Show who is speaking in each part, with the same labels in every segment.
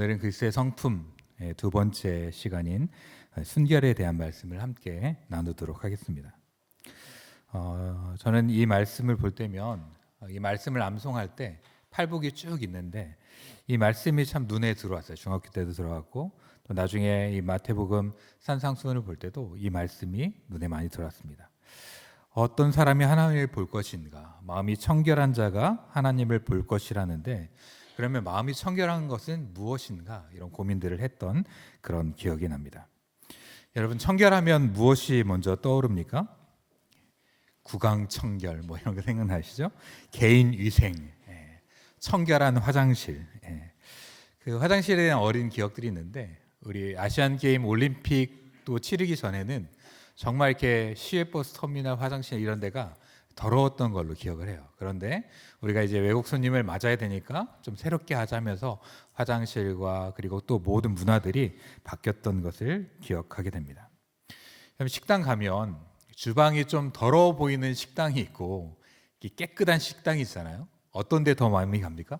Speaker 1: 오늘은 그리스도의 성품 의두 번째 시간인 순결에 대한 말씀을 함께 나누도록 하겠습니다. 어, 저는 이 말씀을 볼 때면 이 말씀을 암송할 때 팔복이 쭉 있는데 이 말씀이 참 눈에 들어왔어요. 중학교 때도 들어왔고 또 나중에 이 마태복음 산상수훈을 볼 때도 이 말씀이 눈에 많이 들어왔습니다. 어떤 사람이 하나님을 볼 것인가? 마음이 청결한 자가 하나님을 볼 것이라는데 그러면 마음이 청결한 것은 무엇인가? 이런 고민들을 했던 그런 기억이 납니다. 여러분 청결하면 무엇이 먼저 떠오릅니까? 구강 청결 뭐 이런 거 생각나시죠? 개인 위생, 예. 청결한 화장실. 예. 그 화장실에 대한 어린 기억들이 있는데 우리 아시안 게임 올림픽도 치르기 전에는 정말 이렇게 시외버스 터미널 화장실 이런 데가 더러웠던 걸로 기억을 해요. 그런데 우리가 이제 외국 손님을 맞아야 되니까 좀 새롭게 하자면서 화장실과 그리고 또 모든 문화들이 바뀌었던 것을 기억하게 됩니다. 식당 가면 주방이 좀 더러워 보이는 식당이 있고 깨끗한 식당이 있잖아요. 어떤 데 더 마음이 갑니까?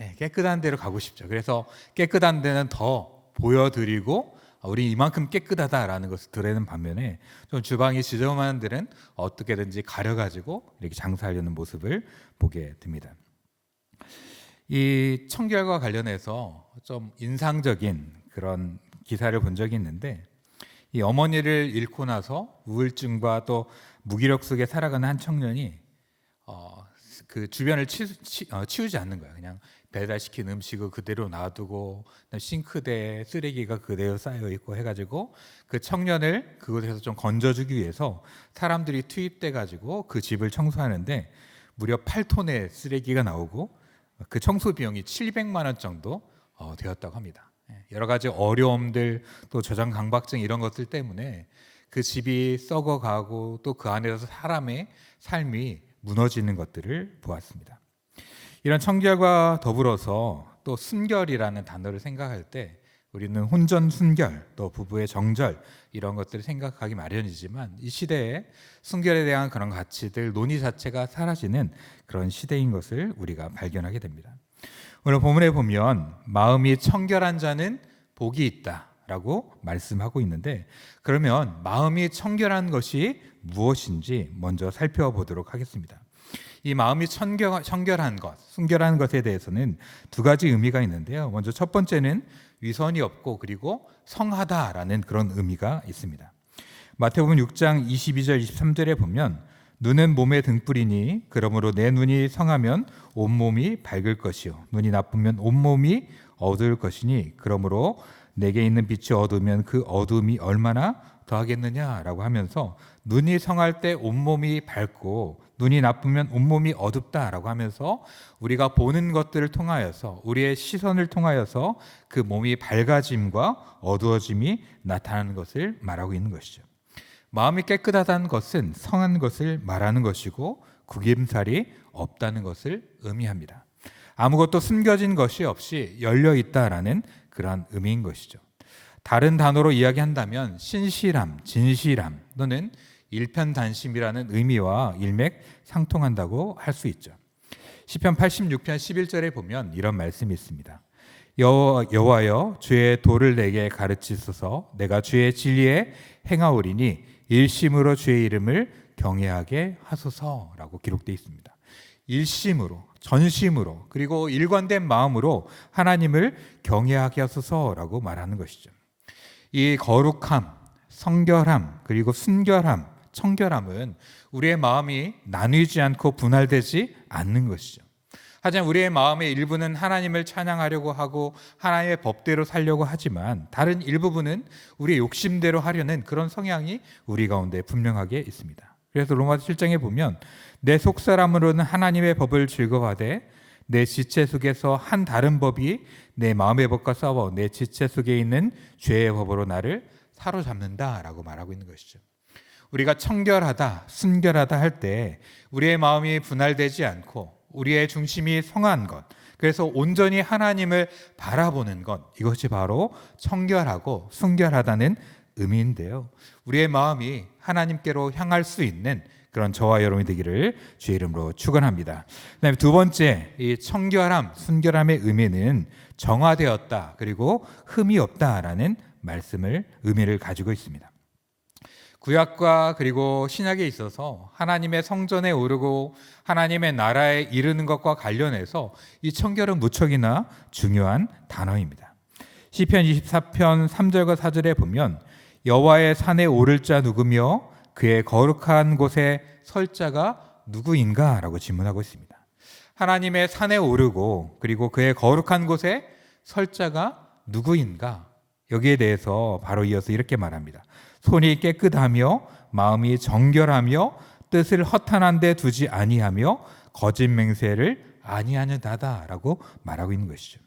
Speaker 1: 네, 깨끗한 데로 가고 싶죠. 그래서 깨끗한 데는 더 보여드리고 아, 우리 이만큼 깨끗하다라는 것을 드러내는 반면에 좀 주방이 지저분한 데는 어떻게든지 가려가지고 이렇게 장사하려는 모습을 보게 됩니다. 이 청결과 관련해서 좀 인상적인 그런 기사를 본 적이 있는데 이 어머니를 잃고 나서 우울증과 또 무기력 속에 살아가는 한 청년이 어, 그 주변을 치, 어, 치우지 않는 거야. 그냥 배달시킨 음식을 그대로 놔두고 싱크대에 쓰레기가 그대로 쌓여 있고 해가지고 그 청년을 그곳에서 좀 건져주기 위해서 사람들이 투입돼 가지고 그 집을 청소하는데 무려 8톤의 쓰레기가 나오고 그 청소 비용이 700만 원 정도 어, 되었다고 합니다. 예, 여러 가지 어려움들 또 저장 강박증 이런 것들 때문에 그 집이 썩어가고 또 그 안에서 사람의 삶이 무너지는 것들을 보았습니다. 이런 청결과 더불어서 또 순결이라는 단어를 생각할 때 우리는 혼전 순결 또 부부의 정절 이런 것들을 생각하기 마련이지만 이 시대에 순결에 대한 그런 가치들 논의 자체가 사라지는 그런 시대인 것을 우리가 발견하게 됩니다. 오늘 본문에 보면 마음이 청결한 자는 복이 있다라고 말씀하고 있는데 그러면 마음이 청결한 것이 무엇인지 먼저 살펴보도록 하겠습니다. 이 마음이 청결, 청결한 것, 순결한 것에 대해서는 두 가지 의미가 있는데요. 먼저 첫 번째는 위선이 없고 그리고 성하다라는 그런 의미가 있습니다. 마태복음 6장 22절 23절에 보면 눈은 몸의 등불이니 그러므로 내 눈이 성하면 온몸이 밝을 것이요 눈이 나쁘면 온몸이 어두울 것이니 그러므로 내게 있는 빛이 어두우면 그 어둠이 얼마나 더하겠느냐라고 하면서 눈이 성할 때 온몸이 밝고 눈이 나쁘면 온몸이 어둡다라고 하면서 우리가 보는 것들을 통하여서 우리의 시선을 통하여서 그 몸이 밝아짐과 어두워짐이 나타나는 것을 말하고 있는 것이죠. 마음이 깨끗하다는 것은 성한 것을 말하는 것이고 구김살이 없다는 것을 의미합니다. 아무것도 숨겨진 것이 없이 열려 있다라는 그러한 의미인 것이죠. 다른 단어로 이야기한다면 신실함, 진실함 또는 일편단심이라는 의미와 일맥상통한다고 할 수 있죠. 시편 86편 11절에 보면 이런 말씀이 있습니다. 여호와여 주의 도를 내게 가르치소서 내가 주의 진리에 행하오리니 일심으로 주의 이름을 경외하게 하소서라고 기록되어 있습니다. 일심으로 전심으로 그리고 일관된 마음으로 하나님을 경외하게 하소서라고 말하는 것이죠. 이 거룩함, 성결함, 그리고 순결함, 청결함은 우리의 마음이 나뉘지 않고 분할되지 않는 것이죠. 하지만 우리의 마음의 일부는 하나님을 찬양하려고 하고 하나님의 법대로 살려고 하지만 다른 일부분은 우리의 욕심대로 하려는 그런 성향이 우리 가운데 분명하게 있습니다. 그래서 로마서 7장에 보면 내 속사람으로는 하나님의 법을 즐거워하되 내 지체 속에서 한 다른 법이 내 마음의 법과 싸워 내 지체 속에 있는 죄의 법으로 나를 사로잡는다라고 말하고 있는 것이죠. 우리가 청결하다, 순결하다 할 때 우리의 마음이 분할되지 않고 우리의 중심이 성한 것, 그래서 온전히 하나님을 바라보는 것, 이것이 바로 청결하고 순결하다는 의미인데요. 우리의 마음이 하나님께로 향할 수 있는 그런 저와 여러분이 되기를 주의 이름으로 축원합니다. 그다음에 두 번째 이 청결함, 순결함의 의미는 정화되었다. 그리고 흠이 없다라는 말씀을 의미를 가지고 있습니다. 구약과 그리고 신약에 있어서 하나님의 성전에 오르고 하나님의 나라에 이르는 것과 관련해서 이 청결은 무척이나 중요한 단어입니다. 시편 24편 3절과 4절에 보면 여호와의 산에 오를 자 누구며 그의 거룩한 곳에 설 자가 누구인가라고 질문하고 있습니다. 하나님의 산에 오르고 그리고 그의 거룩한 곳에 설 자가 누구인가? 여기에 대해서 바로 이어서 이렇게 말합니다. 손이 깨끗하며 마음이 정결하며 뜻을 허탄한 데 두지 아니하며 거짓 맹세를 아니하는다다라고 말하고 있는 것이죠.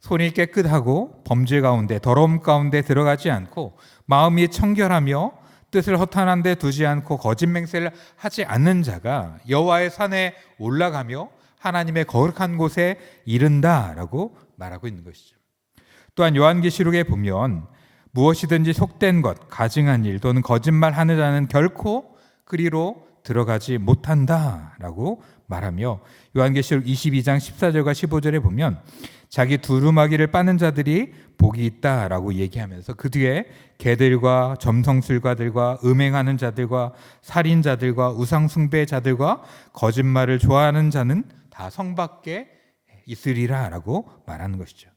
Speaker 1: 손이 깨끗하고 범죄 가운데 더러움 가운데 들어가지 않고 마음이 청결하며 뜻을 허탄한 데 두지 않고 거짓 맹세를 하지 않는 자가 여호와의 산에 올라가며 하나님의 거룩한 곳에 이른다라고 말하고 있는 것이죠. 또한 요한계시록에 보면 무엇이든지 속된 것, 가증한 일 또는 거짓말 하는 자는 결코 그리로 들어가지 못한다 라고 말하며 요한계시록 22장 14절과 15절에 보면 자기 두루마기를 빠는 자들이 복이 있다 라고 얘기하면서 그 뒤에 개들과 점성술가들과 음행하는 자들과 살인자들과 우상숭배자들과 거짓말을 좋아하는 자는 다 성밖에 있으리라 라고 말하는 것이죠.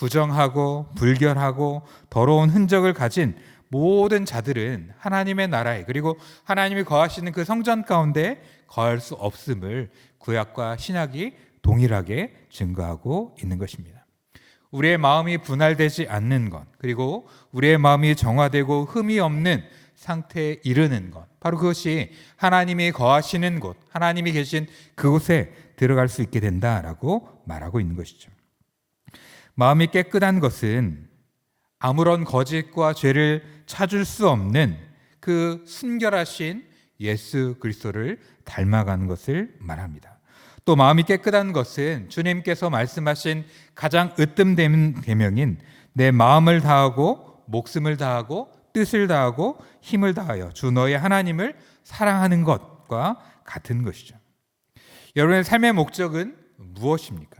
Speaker 1: 부정하고 불결하고 더러운 흔적을 가진 모든 자들은 하나님의 나라에 그리고 하나님이 거하시는 그 성전 가운데 거할 수 없음을 구약과 신약이 동일하게 증거하고 있는 것입니다. 우리의 마음이 분할되지 않는 것, 그리고 우리의 마음이 정화되고 흠이 없는 상태에 이르는 것, 바로 그것이 하나님이 거하시는 곳, 하나님이 계신 그곳에 들어갈 수 있게 된다라고 말하고 있는 것이죠. 마음이 깨끗한 것은 아무런 거짓과 죄를 찾을 수 없는 그 순결하신 예수 그리스도를 닮아가는 것을 말합니다. 또 마음이 깨끗한 것은 주님께서 말씀하신 가장 으뜸된 계명인 내 마음을 다하고 목숨을 다하고 뜻을 다하고 힘을 다하여 주 너의 하나님을 사랑하는 것과 같은 것이죠. 여러분의 삶의 목적은 무엇입니까?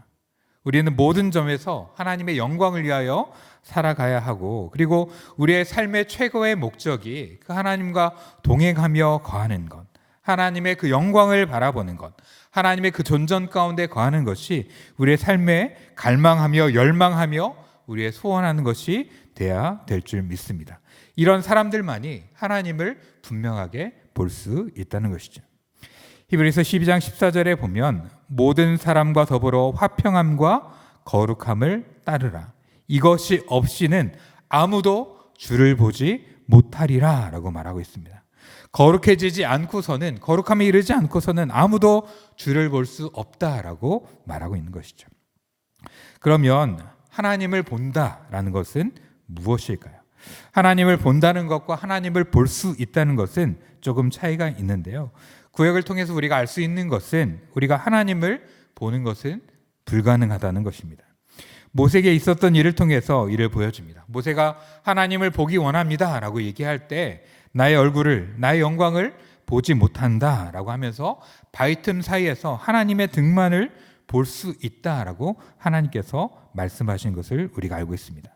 Speaker 1: 우리는 모든 점에서 하나님의 영광을 위하여 살아가야 하고 그리고 우리의 삶의 최고의 목적이 그 하나님과 동행하며 거하는 것, 하나님의 그 영광을 바라보는 것, 하나님의 그 존전 가운데 거하는 것이 우리의 삶에 갈망하며 열망하며 우리의 소원하는 것이 돼야 될 줄 믿습니다. 이런 사람들만이 하나님을 분명하게 볼 수 있다는 것이죠. 히브리서 12장 14절에 보면 모든 사람과 더불어 화평함과 거룩함을 따르라. 이것이 없이는 아무도 주를 보지 못하리라 라고 말하고 있습니다. 거룩해지지 않고서는 거룩함에 이르지 않고서는 아무도 주를 볼 수 없다라고 말하고 있는 것이죠. 그러면 하나님을 본다라는 것은 무엇일까요? 하나님을 본다는 것과 하나님을 볼 수 있다는 것은 조금 차이가 있는데요. 구역을 통해서 우리가 알 수 있는 것은 우리가 하나님을 보는 것은 불가능하다는 것입니다. 모세에게 있었던 일을 통해서 이를 보여줍니다. 모세가 하나님을 보기 원합니다 라고 얘기할 때 나의 얼굴을 나의 영광을 보지 못한다 라고 하면서 바위 틈 사이에서 하나님의 등만을 볼 수 있다 라고 하나님께서 말씀하신 것을 우리가 알고 있습니다.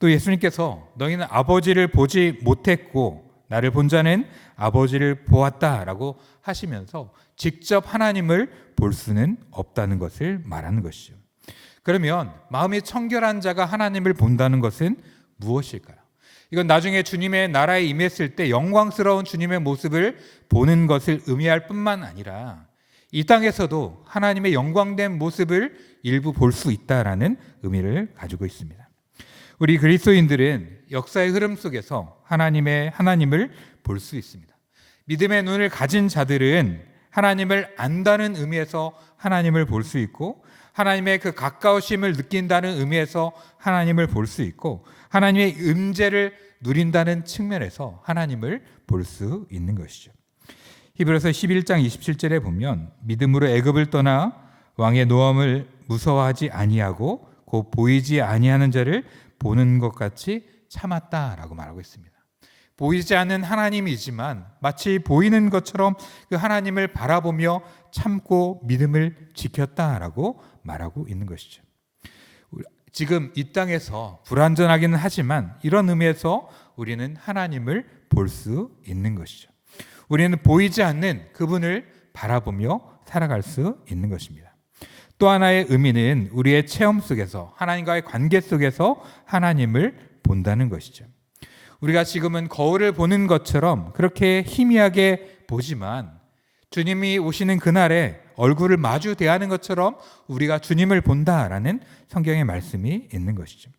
Speaker 1: 또 예수님께서 너희는 아버지를 보지 못했고 나를 본 자는 아버지를 보았다라고 하시면서 직접 하나님을 볼 수는 없다는 것을 말하는 것이죠. 그러면 마음이 청결한 자가 하나님을 본다는 것은 무엇일까요? 이건 나중에 주님의 나라에 임했을 때 영광스러운 주님의 모습을 보는 것을 의미할 뿐만 아니라 이 땅에서도 하나님의 영광된 모습을 일부 볼 수 있다라는 의미를 가지고 있습니다. 우리 그리스도인들은 역사의 흐름 속에서 하나님의 하나님을 볼 수 있습니다. 믿음의 눈을 가진 자들은 하나님을 안다는 의미에서 하나님을 볼 수 있고 하나님의 그 가까우심을 느낀다는 의미에서 하나님을 볼 수 있고 하나님의 음재를 누린다는 측면에서 하나님을 볼 수 있는 것이죠. 히브리서 11장 27절에 보면 믿음으로 애굽을 떠나 왕의 노함을 무서워하지 아니하고 곧 보이지 아니하는 자를 보는 것 같이 참았다라고 말하고 있습니다. 보이지 않는 하나님이지만 마치 보이는 것처럼 그 하나님을 바라보며 참고 믿음을 지켰다라고 말하고 있는 것이죠. 지금 이 땅에서 불완전하기는 하지만 이런 의미에서 우리는 하나님을 볼 수 있는 것이죠. 우리는 보이지 않는 그분을 바라보며 살아갈 수 있는 것입니다. 또 하나의 의미는 우리의 체험 속에서 하나님과의 관계 속에서 하나님을 본다는 것이죠. 우리가 지금은 거울을 보는 것처럼 그렇게 희미하게 보지만 주님이 오시는 그날에 얼굴을 마주 대하는 것처럼 우리가 주님을 본다라는 성경의 말씀이 있는 것이죠.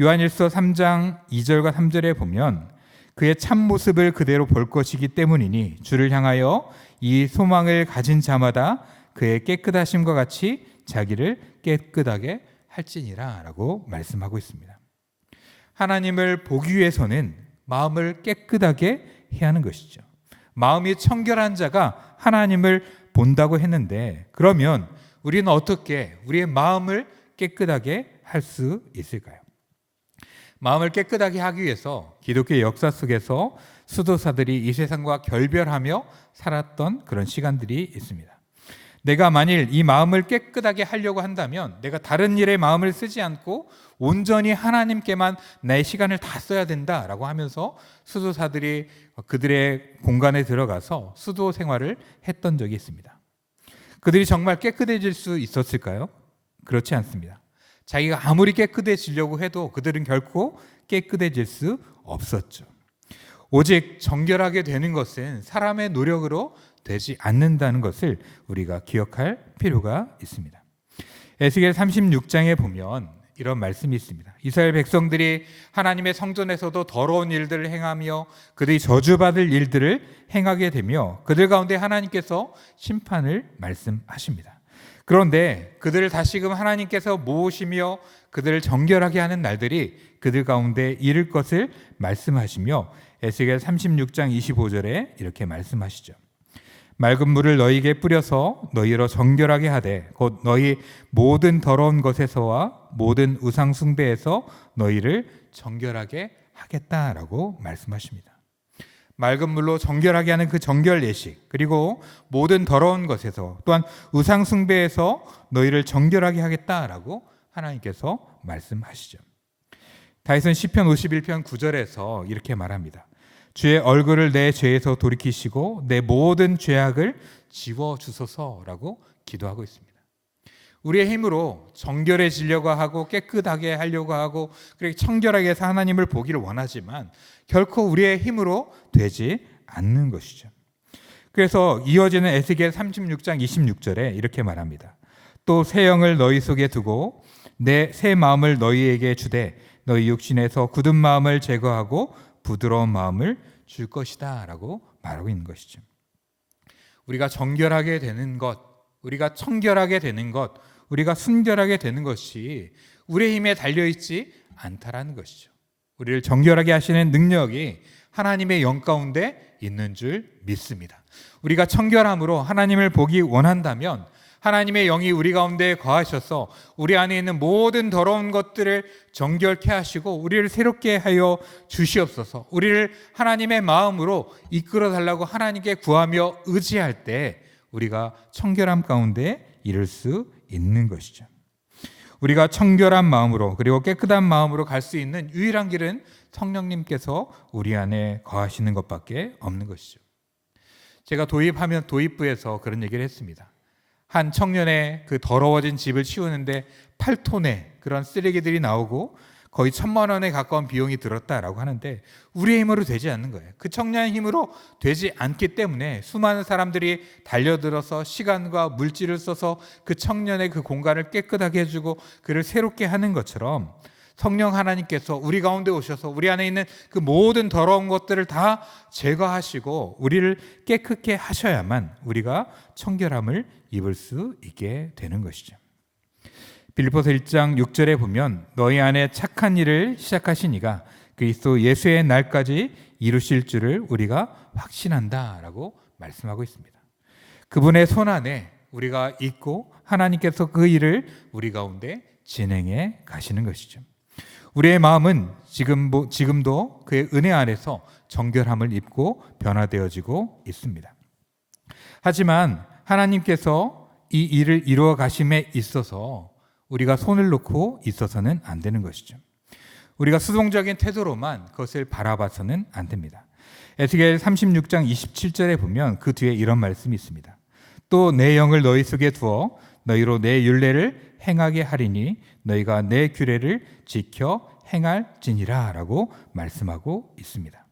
Speaker 1: 요한일서 3장 2절과 3절에 보면 그의 참 모습을 그대로 볼 것이기 때문이니 주를 향하여 이 소망을 가진 자마다 그의 깨끗하심과 같이 자기를 깨끗하게 할지니라라고 말씀하고 있습니다. 하나님을 보기 위해서는 마음을 깨끗하게 해야 하는 것이죠. 마음이 청결한 자가 하나님을 본다고 했는데 그러면 우리는 어떻게 우리의 마음을 깨끗하게 할 수 있을까요? 마음을 깨끗하게 하기 위해서 기독교 역사 속에서 수도사들이 이 세상과 결별하며 살았던 그런 시간들이 있습니다. 내가 만일 이 마음을 깨끗하게 하려고 한다면 내가 다른 일에 마음을 쓰지 않고 온전히 하나님께만 내 시간을 다 써야 된다라고 하면서 수도사들이 그들의 공간에 들어가서 수도 생활을 했던 적이 있습니다. 그들이 정말 깨끗해질 수 있었을까요? 그렇지 않습니다. 자기가 아무리 깨끗해지려고 해도 그들은 결코 깨끗해질 수 없었죠. 오직 정결하게 되는 것은 사람의 노력으로 되지 않는다는 것을 우리가 기억할 필요가 있습니다. 에스겔 36장에 보면 이런 말씀이 있습니다. 이스라엘 백성들이 하나님의 성전에서도 더러운 일들을 행하며 그들이 저주받을 일들을 행하게 되며 그들 가운데 하나님께서 심판을 말씀하십니다. 그런데 그들을 다시금 하나님께서 모으시며 그들을 정결하게 하는 날들이 그들 가운데 이를 것을 말씀하시며 에스겔 36장 25절에 이렇게 말씀하시죠. 맑은 물을 너희에게 뿌려서 너희로 정결하게 하되 곧 너희 모든 더러운 것에서와 모든 우상 숭배에서 너희를 정결하게 하겠다라고 말씀하십니다. 맑은 물로 정결하게 하는 그 정결 예식 그리고 모든 더러운 것에서 또한 우상 숭배에서 너희를 정결하게 하겠다라고 하나님께서 말씀하시죠. 다윗은 시편 51편 9절에서 이렇게 말합니다. 주의 얼굴을 내 죄에서 돌이키시고 내 모든 죄악을 지워 주소서라고 기도하고 있습니다. 우리의 힘으로 정결해지려고 하고 깨끗하게 하려고 하고 그렇게 청결하게 해서 하나님을 보기를 원하지만 결코 우리의 힘으로 되지 않는 것이죠. 그래서 이어지는 에스겔 36장 26절에 이렇게 말합니다. 또 새 영을 너희 속에 두고 내 새 마음을 너희에게 주되 너희 육신에서 굳은 마음을 제거하고 부드러운 마음을 줄 것이다 라고 말하고 있는 것이죠. 우리가 정결하게 되는 것, 우리가 청결하게 되는 것, 우리가 순결하게 되는 것이 우리의 힘에 달려 있지 않다라는 것이죠. 우리를 정결하게 하시는 능력이 하나님의 영 가운데 있는 줄 믿습니다. 우리가 청결함으로 하나님을 보기 원한다면 하나님의 영이 우리 가운데 거하셔서 우리 안에 있는 모든 더러운 것들을 정결케 하시고 우리를 새롭게 하여 주시옵소서. 우리를 하나님의 마음으로 이끌어 달라고 하나님께 구하며 의지할 때 우리가 청결함 가운데 이룰 수 있는 것이죠. 우리가 청결한 마음으로 그리고 깨끗한 마음으로 갈 수 있는 유일한 길은 성령님께서 우리 안에 거하시는 것밖에 없는 것이죠. 제가 도입하면 도입부에서 그런 얘기를 했습니다. 한 청년의 그 더러워진 집을 치우는데 8톤의 그런 쓰레기들이 나오고 거의 천만 원에 가까운 비용이 들었다라고 하는데 우리의 힘으로 되지 않는 거예요. 그 청년의 힘으로 되지 않기 때문에 수많은 사람들이 달려들어서 시간과 물질을 써서 그 청년의 그 공간을 깨끗하게 해주고 그를 새롭게 하는 것처럼 성령 하나님께서 우리 가운데 오셔서 우리 안에 있는 그 모든 더러운 것들을 다 제거하시고 우리를 깨끗게 하셔야만 우리가 청결함을 입을 수 있게 되는 것이죠. 빌립보서 1장 6절에 보면 너희 안에 착한 일을 시작하시니가 그리스도 예수의 날까지 이루실 줄을 우리가 확신한다라고 말씀하고 있습니다. 그분의 손 안에 우리가 있고 하나님께서 그 일을 우리 가운데 진행해 가시는 것이죠. 우리의 마음은 지금, 지금도 그의 은혜 안에서 정결함을 입고 변화되어지고 있습니다. 하지만 하나님께서 이 일을 이루어 가심에 있어서 우리가 손을 놓고 있어서는 안 되는 것이죠. 우리가 수동적인 태도로만 그것을 바라봐서는 안 됩니다. 에스겔 36장 27절에 보면 그 뒤에 이런 말씀이 있습니다. 또 내 영을 너희 속에 두어 너희로 내 율례를 행하게 하리니 너희가 내 규례를 지켜 행할지니라라고 말씀하고 있습니다.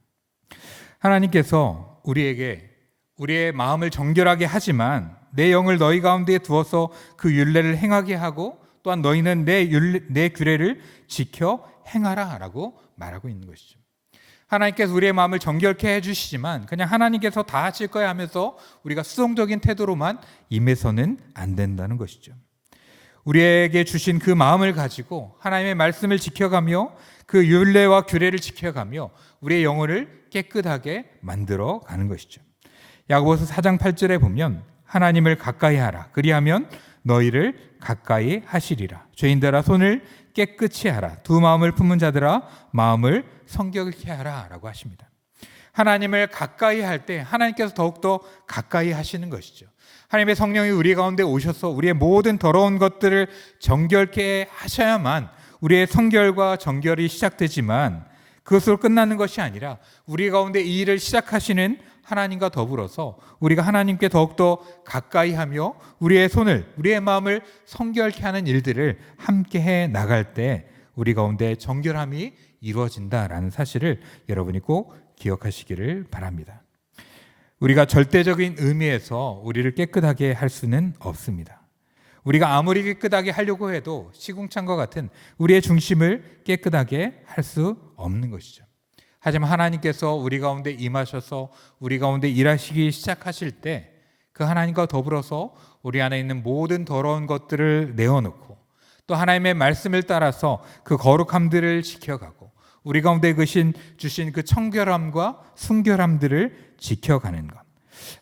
Speaker 1: 하나님께서 우리에게 우리의 마음을 정결하게 하지만 내 영을 너희 가운데 두어서 그 율례를 행하게 하고 또한 너희는 내 율례, 내 규례를 지켜 행하라라고 말하고 있는 것이죠. 하나님께서 우리의 마음을 정결케 해주시지만 그냥 하나님께서 다 하실 거야 하면서 우리가 수동적인 태도로만 임해서는 안 된다는 것이죠. 우리에게 주신 그 마음을 가지고 하나님의 말씀을 지켜가며 그 율례와 규례를 지켜가며 우리의 영혼을 깨끗하게 만들어 가는 것이죠. 야고보서 4장 8절에 보면 하나님을 가까이 하라. 그리하면 너희를 가까이 하시리라. 죄인들아 손을 깨끗이 하라. 두 마음을 품은 자들아 마음을 성결케 하라라고 하십니다. 하나님을 가까이 할 때 하나님께서 더욱더 가까이 하시는 것이죠. 하나님의 성령이 우리 가운데 오셔서 우리의 모든 더러운 것들을 정결케 하셔야만 우리의 성결과 정결이 시작되지만 그것으로 끝나는 것이 아니라 우리 가운데 이 일을 시작하시는 하나님과 더불어서 우리가 하나님께 더욱더 가까이 하며 우리의 손을, 우리의 마음을 성결케 하는 일들을 함께 해 나갈 때 우리 가운데 정결함이 이루어진다라는 사실을 여러분이 꼭 기억하시기를 바랍니다. 우리가 절대적인 의미에서 우리를 깨끗하게 할 수는 없습니다. 우리가 아무리 깨끗하게 하려고 해도 시궁창과 같은 우리의 중심을 깨끗하게 할 수 없는 것이죠. 하지만 하나님께서 우리 가운데 임하셔서 우리 가운데 일하시기 시작하실 때 그 하나님과 더불어서 우리 안에 있는 모든 더러운 것들을 내어놓고 또 하나님의 말씀을 따라서 그 거룩함들을 지켜가고 우리 가운데 그신 주신 그 청결함과 순결함들을 지켜가는 것.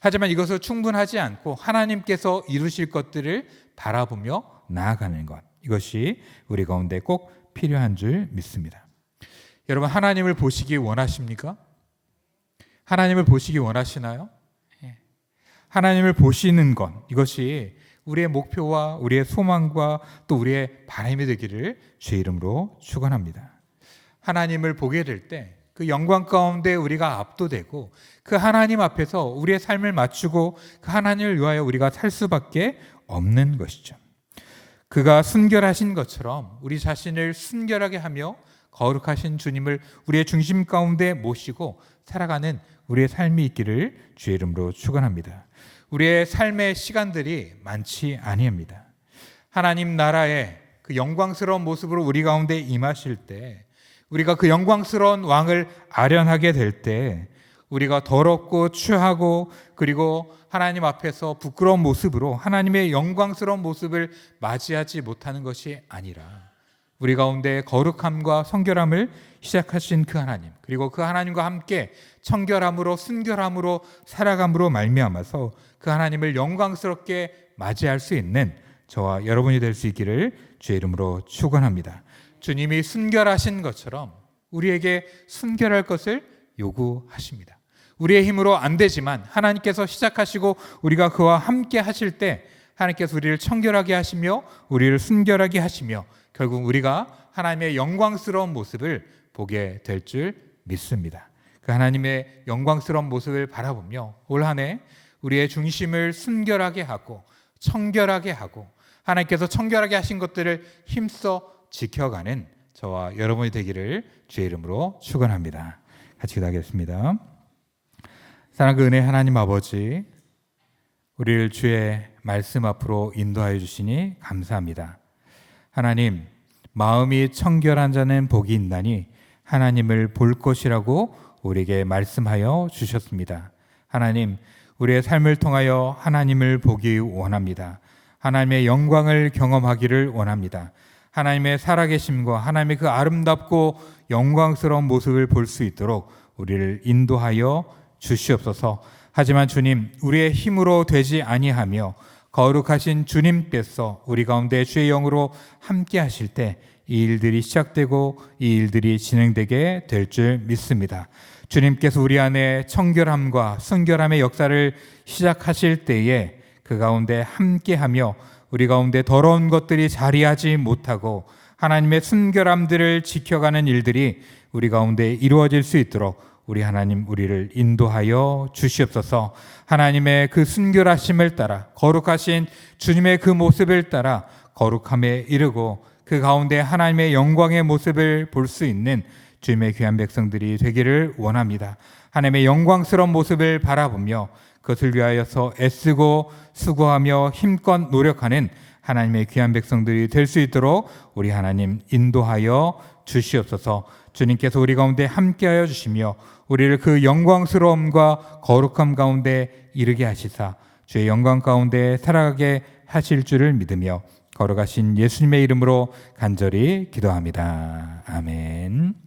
Speaker 1: 하지만 이것은 충분하지 않고 하나님께서 이루실 것들을 바라보며 나아가는 것. 이것이 우리 가운데 꼭 필요한 줄 믿습니다. 여러분 하나님을 보시기 원하십니까? 하나님을 보시기 원하시나요? 예. 하나님을 보시는 것 이것이 우리의 목표와 우리의 소망과 또 우리의 바람이 되기를 주의 이름으로 축원합니다. 하나님을 보게 될 때 그 영광 가운데 우리가 압도되고 그 하나님 앞에서 우리의 삶을 맞추고 그 하나님을 위하여 우리가 살 수밖에 없는 것이죠. 그가 순결하신 것처럼 우리 자신을 순결하게 하며 거룩하신 주님을 우리의 중심 가운데 모시고 살아가는 우리의 삶이 있기를 주의 이름으로 축원합니다. 우리의 삶의 시간들이 많지 아니합니다. 하나님 나라의 그 영광스러운 모습으로 우리 가운데 임하실 때 우리가 그 영광스러운 왕을 아련하게 될 때 우리가 더럽고 추하고 그리고 하나님 앞에서 부끄러운 모습으로 하나님의 영광스러운 모습을 맞이하지 못하는 것이 아니라 우리 가운데 거룩함과 성결함을 시작하신 그 하나님 그리고 그 하나님과 함께 청결함으로 순결함으로 살아감으로 말미암아서 그 하나님을 영광스럽게 맞이할 수 있는 저와 여러분이 될 수 있기를 주의 이름으로 축원합니다. 주님이 순결하신 것처럼 우리에게 순결할 것을 요구하십니다. 우리의 힘으로 안 되지만 하나님께서 시작하시고 우리가 그와 함께 하실 때 하나님께서 우리를 청결하게 하시며 우리를 순결하게 하시며 결국 우리가 하나님의 영광스러운 모습을 보게 될 줄 믿습니다. 그 하나님의 영광스러운 모습을 바라보며 올 한 해 우리의 중심을 순결하게 하고 청결하게 하고 하나님께서 청결하게 하신 것들을 힘써 지켜가는 저와 여러분이 되기를 주의 이름으로 축원합니다. 같이 기도하겠습니다. 사랑그 은혜 하나님 아버지 우리를 주의 말씀 앞으로 인도하여 주시니 감사합니다. 하나님 마음이 청결한 자는 복이 있나니 하나님을 볼 것이라고 우리에게 말씀하여 주셨습니다. 하나님 우리의 삶을 통하여 하나님을 보기 원합니다. 하나님의 영광을 경험하기를 원합니다. 하나님의 살아계심과 하나님의 그 아름답고 영광스러운 모습을 볼 수 있도록 우리를 인도하여 주시옵소서. 하지만 주님, 우리의 힘으로 되지 아니하며 거룩하신 주님께서 우리 가운데 주의 영으로 함께 하실 때 이 일들이 시작되고 이 일들이 진행되게 될 줄 믿습니다. 주님께서 우리 안에 청결함과 순결함의 역사를 시작하실 때에 그 가운데 함께하며 우리 가운데 더러운 것들이 자리하지 못하고 하나님의 순결함들을 지켜가는 일들이 우리 가운데 이루어질 수 있도록 우리 하나님 우리를 인도하여 주시옵소서. 하나님의 그 순결하심을 따라 거룩하신 주님의 그 모습을 따라 거룩함에 이르고 그 가운데 하나님의 영광의 모습을 볼 수 있는 주님의 귀한 백성들이 되기를 원합니다. 하나님의 영광스러운 모습을 바라보며 그것을 위하여서 애쓰고 수고하며 힘껏 노력하는 하나님의 귀한 백성들이 될 수 있도록 우리 하나님 인도하여 주시옵소서. 주님께서 우리 가운데 함께하여 주시며 우리를 그 영광스러움과 거룩함 가운데 이르게 하시사 주의 영광 가운데 살아가게 하실 줄을 믿으며 거룩하신 예수님의 이름으로 간절히 기도합니다. 아멘.